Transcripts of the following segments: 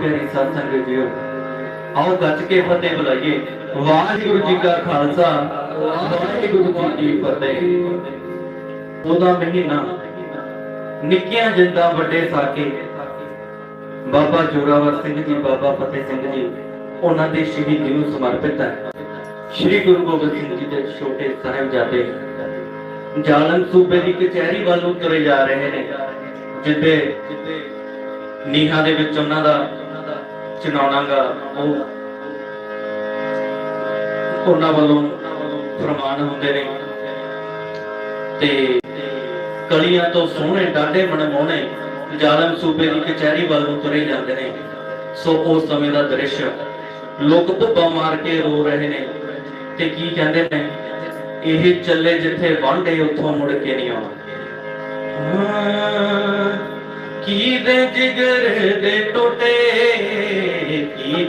ਪਿਆਰੀ ਸਾਧ ਸੰਗਤ ਜੀਓ ਆਓ ਗੱਜ ਕੇ ਫਤਿਹ ਬੁਲਾਈਏ। ਵਾਹਿਗੁਰੂ ਜੀ ਕਾ ਖਾਲਸਾ, ਵਾਹਿਗੁਰੂ ਜੀ ਕੀ ਫਤਿਹ। ਉਹਦਾ ਮਹੀਨਾ, ਨਿੱਕੀਆਂ ਜਿੰਦਾਂ ਵੱਡੇ ਸਾਕੇ। ਬਾਬਾ ਜੋਰਾਵਰ ਸਿੰਘ ਜੀ, ਬਾਬਾ ਫਤਿਹ ਸਿੰਘ ਜੀ, ਉਹਨਾਂ ਦੇ ਸ਼ਹੀਦੀ ਨੂੰ ਸਮਰਪਿਤ ਹੈ। ਸ੍ਰੀ ਗੁਰੂ ਗੋਬਿੰਦ ਸਿੰਘ ਜੀ ਦੇ ਛੋਟੇ ਸਾਹਿਬਜ਼ਾਦੇ ਜਾਲਮ ਸੂਬੇ ਦੀ ਕਚਹਿਰੀ ਵੱਲ ਨੂੰ ਜਾ ਰਹੇ ਨੇ, ਜਿੱਦੇ ਨੀਹਾਂ ਦੇ ਵਿੱਚ ਉਹਨਾਂ ਦਾ ਚਨਾਉਣਾਗਾ ਉਹ ਉਹਨਾਂ ਵੱਲੋਂ ਫਰਮਾਨ ਹੁੰਦੇ ਨੇ। ਤੇ ਕਲੀਆਂ ਤੋਂ ਸੋਹਣੇ ਡਾਢੇ ਮਨਮੋਹਣੇ ਜ਼ਾਲਮ ਸੂਬੇ ਦੀ ਕਚਹਿਰੀ ਵੱਲ ਨੂੰ ਤੁਰੇ ਜਾਂਦੇ ਨੇ। ਸੋ ਉਸ ਸਮੇਂ ਦਾ ਦ੍ਰਿਸ਼, ਲੋਕ ਧੁੱਪਾ ਮਾਰ ਕੇ ਰੋ ਰਹੇ ਨੇ। ਤੇ ਕੀ ਕਹਿੰਦੇ ਨੇ? ਇਹ ਚੱਲੇ ਜਿੱਥੇ ਵਾਂਡੇ ਉੱਥੋਂ ਮੁੜ ਕੇ ਨਹੀਂ ਆਉਣਾ। ਕੀ ਦੇ ਜਿਗਰ ਦੇ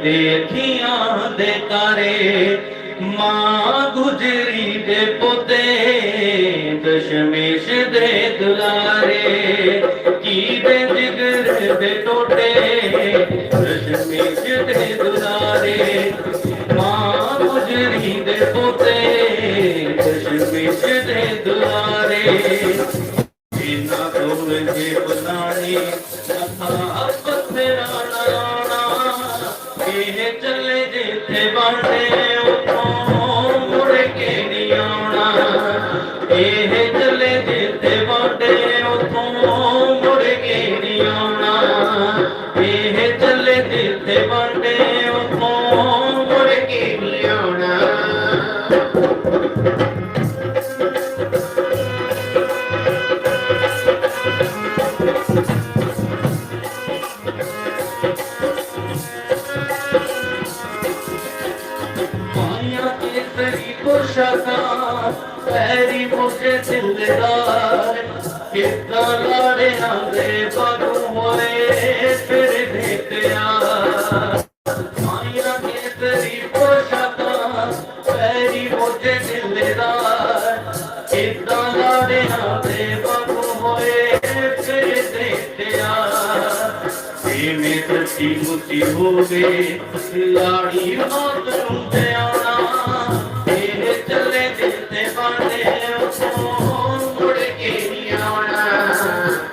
ਟੋਟੇ ਦੇ ਤਾਰੇ ਮਾਂ ਗੁਜਰੀ ਦੇ ਪੋਤੇ, ਦਸ਼ਮੇਸ਼ ਦੇ ਦੁਲਾਰੇ ਕੀ ਦੇ ਜਿਗਰ ਦੇ ਟੋਟੇ, ਦਸ਼ਮੇਸ਼ ਦੇ ਦੁਲਾਰੇ ਮਾਂ ਗੁਜਰੀ ਦੇ ਪੋਤੇ, ਦਸ਼ਮੇਸ਼ ਦੇ ਦੁਲਾਰੇ ਬਿਨਾ ਕੋਲ ਜੇ ਬੁਲਾਣੀ ਮਥਾ ਜਿੱਥੇ ਪੈਰੀ ਦਿਲਦਾਰ ਕਿੱਦਾਂ ਲਾੜਿਆਂ ਦੇ ਬਾਗੂ ਹੋਏ ਫਿਰ ਭੇਟਿਆ ਪਾਇਆ ਕੇ ਤੇਰੀ ਕੋਸ਼ਾਕਾਂ ਪੈਰੀ ਮੁਝੇ ਦਿਲਦਾਰ ਕਿੱਦਾਂ ਲਾੜਿਆਂ ਦੇ ਬਾਗੂ ਹੋਏ ਫਿਰ ਭੇਟਿਆ ਜਿਵੇਂ ਧਰਤੀ ਮੁੱਤੀ ਹੋਵੇ ਲਾੜੀ ਮੌਤ ਨੂੰ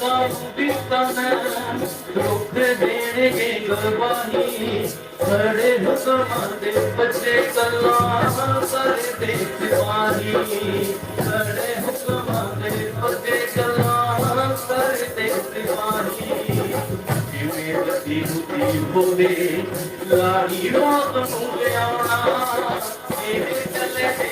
ਚੱਲੇ ਦਿਲ ਤੇ ਬਾਣੇ ਉਥੋਂ ਮੁੜ ਕੇ ਨਹੀਂ ਆਉਣਾ ਹੁੰਦੇ ਕਸਾਂ ਦਿੱਤਨ ਰੁੱਖ ਦੇਣਗੇ ਗਵਾਹੀ ਖੜੇ ਹੁਕਮਾਂ ਦੇ ਬੱਚੇ ਕੱਲਾ ਸਾਰੇ ਦੇ ਸਿਪਾਹੀ ਖੜੇ ਹੁਕਮਾਂ ਦੇ ਬੱਚੇ ਕੱਲਾ ਸਾਰੇ ਦੇ ਸਿਪਾਹੀ ਜਿਵੇਂ ਬੱਤੀ ਬੁੱਤੀ ਹੋਵੇ ਲਾੜੀ ਰੋਤ ਨੂੰ ਲਿਆਉਣਾ ਇਹ ਚੱਲੇ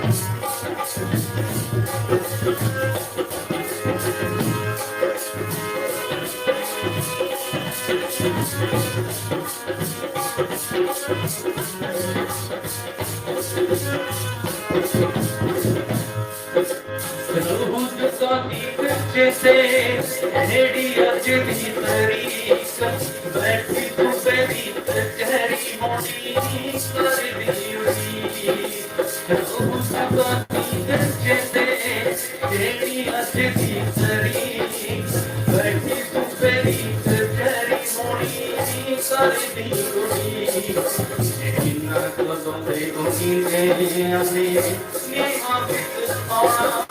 Jesse, Lydia, Jimmy, Marisa, Betty, Betty, Betty, Monique, Marie, Rose, Abadi, Jesse, Lydia, Jimmy, Marisa, Betty, Betty, Betty, Monique, Marie, Inna kudum de unine ne abit aana.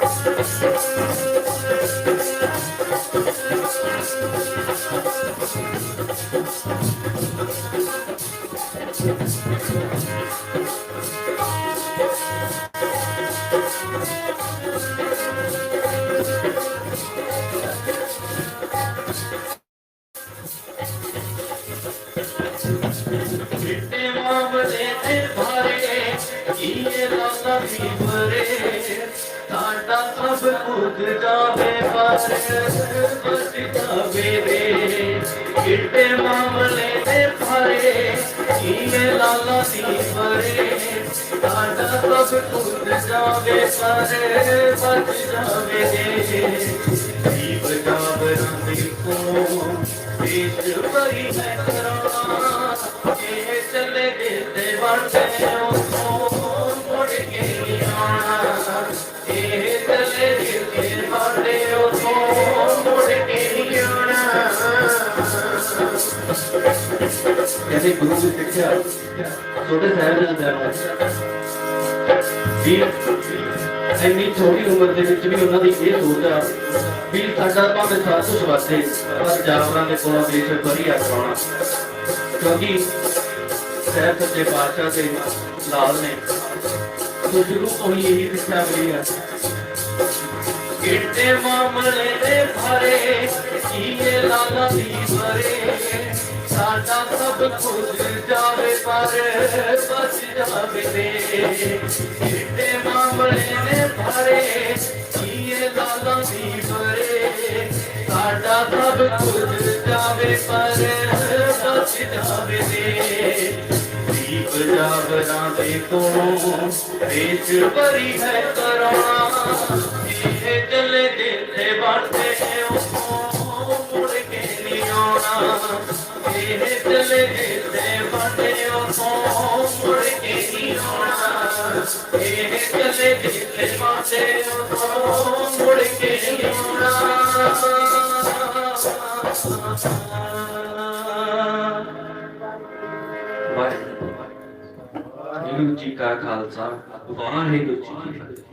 ਕੀਏ ਲਾਲਾ ਵੀ ਮਰੇ ਸਭ ਕੁਝ ਜਾਵੇ ਪਰ ਬਚ ਜਾਵੇ ਰੇ ਚਿੱਟੇ ਮਾਮਲੇ ਤੇ ਭਾਰੇ ਕੀਏ ਲਾਲਾ ਵੀ ਮਰੇ ਸਭ ਕੁਝ ਜਾਵੇ ਪਰ ਬਚ ਜਾਵੇ ਰੇ ਜੀਵ ਜਾਵਰਾਂ ਦੀ ਕੋ ਵਿੱਚ ਭਰੀ ਹੈ ਕਰਾਂ ਇਹ ਚੱਲੇ ਦਿਲ ਤੇ ਵੜਦੇ ਕਹਿੰਦੇ ਗੁਰੂ ਜੀ ਸਿੱਖਿਆ ਛੋਟੇ ਸਾਹਿਬ ਜੀ ਦਾ ਵੀ ਇੰਨੀ ਛੋਟੀ ਉਮਰ ਦੇ ਵਿੱਚ ਵੀ ਉਹਨਾਂ ਦੀ ਇਹ ਸੋਚ ਆ ਵੀ ਸਾਡਾ ਭਾਵੇਂ ਸਾਥ ਕੁਝ ਵਾਸਤੇ ਪਰ ਜਾਨਵਰਾਂ ਦੇ ਕੋਲੋਂ ਦੇਸ਼ ਬਰੀ ਆ ਕਰਾਉਣਾ ਕਿਉਂਕਿ ਸਹਿਬ ਸੱਚੇ ਪਾਤਸ਼ਾਹ ਦੇ ਲਾਲ ਨੇ। ਤੋਂ ਸ਼ੁਰੂ ਤੋਂ ਹੀ ਇਹੀ ਸਿੱਖਿਆ ਮਿਲੀ ਆ। ਕਿਤੇ ਮਾਮਲੇ ਦੇ ਭਰੇ, ਕੀਏ ਲਾਲਾ ਦੀ ਮਰੇ ਸਾਡਾ ਸਭ ਕੁਝ ਜਾਵੇ ਪਰ ਬਚ ਜਾਵੇ ਦੇ ਮਾਮਲੇ ਨੇ ਭਰੇ, ਕੀਏ ਲਾਲਾ ਦੀ ਮਰੇ ਸਾਡਾ ਸਭ ਕੁਝ ਜਾਵੇ ਪਰ ਬਚ ਜਾਵੇ ਦੇ ਦੀਪ ਜਾਗਰਾਂ ਦੇ ਕੋਲੋਂ ਵਿੱਚ ਭਰੀ ਹੈ ਕਰਾਂ ਇਹ ਚੱਲੇ ਦਿਲ ਤੇ ਬਣਦੇ ਉਹ ਮੁੜ ਕੇ ਨਹੀਂ ਆਉਣਾ। ਇਹ ਚੱਲੇ ਦਿਲ ਤੇ ਮੁੜ ਕੇ ਨਹੀਂ ਆਉਣਾ ਇਹ ਚੱਲੇ ਦਿਲ ਤੇ ਬਣਦੇ ਮੁੜ ਕੇ ਨਹੀਂ ਆਉਣਾ ਵਾਹਿਗੁਰੂ ਜੀ ਕਾ ਖਾਲਸਾ, ਵਾਹਿਗੁਰੂ ਜੀ ਕੀ ਫਤਿਹ।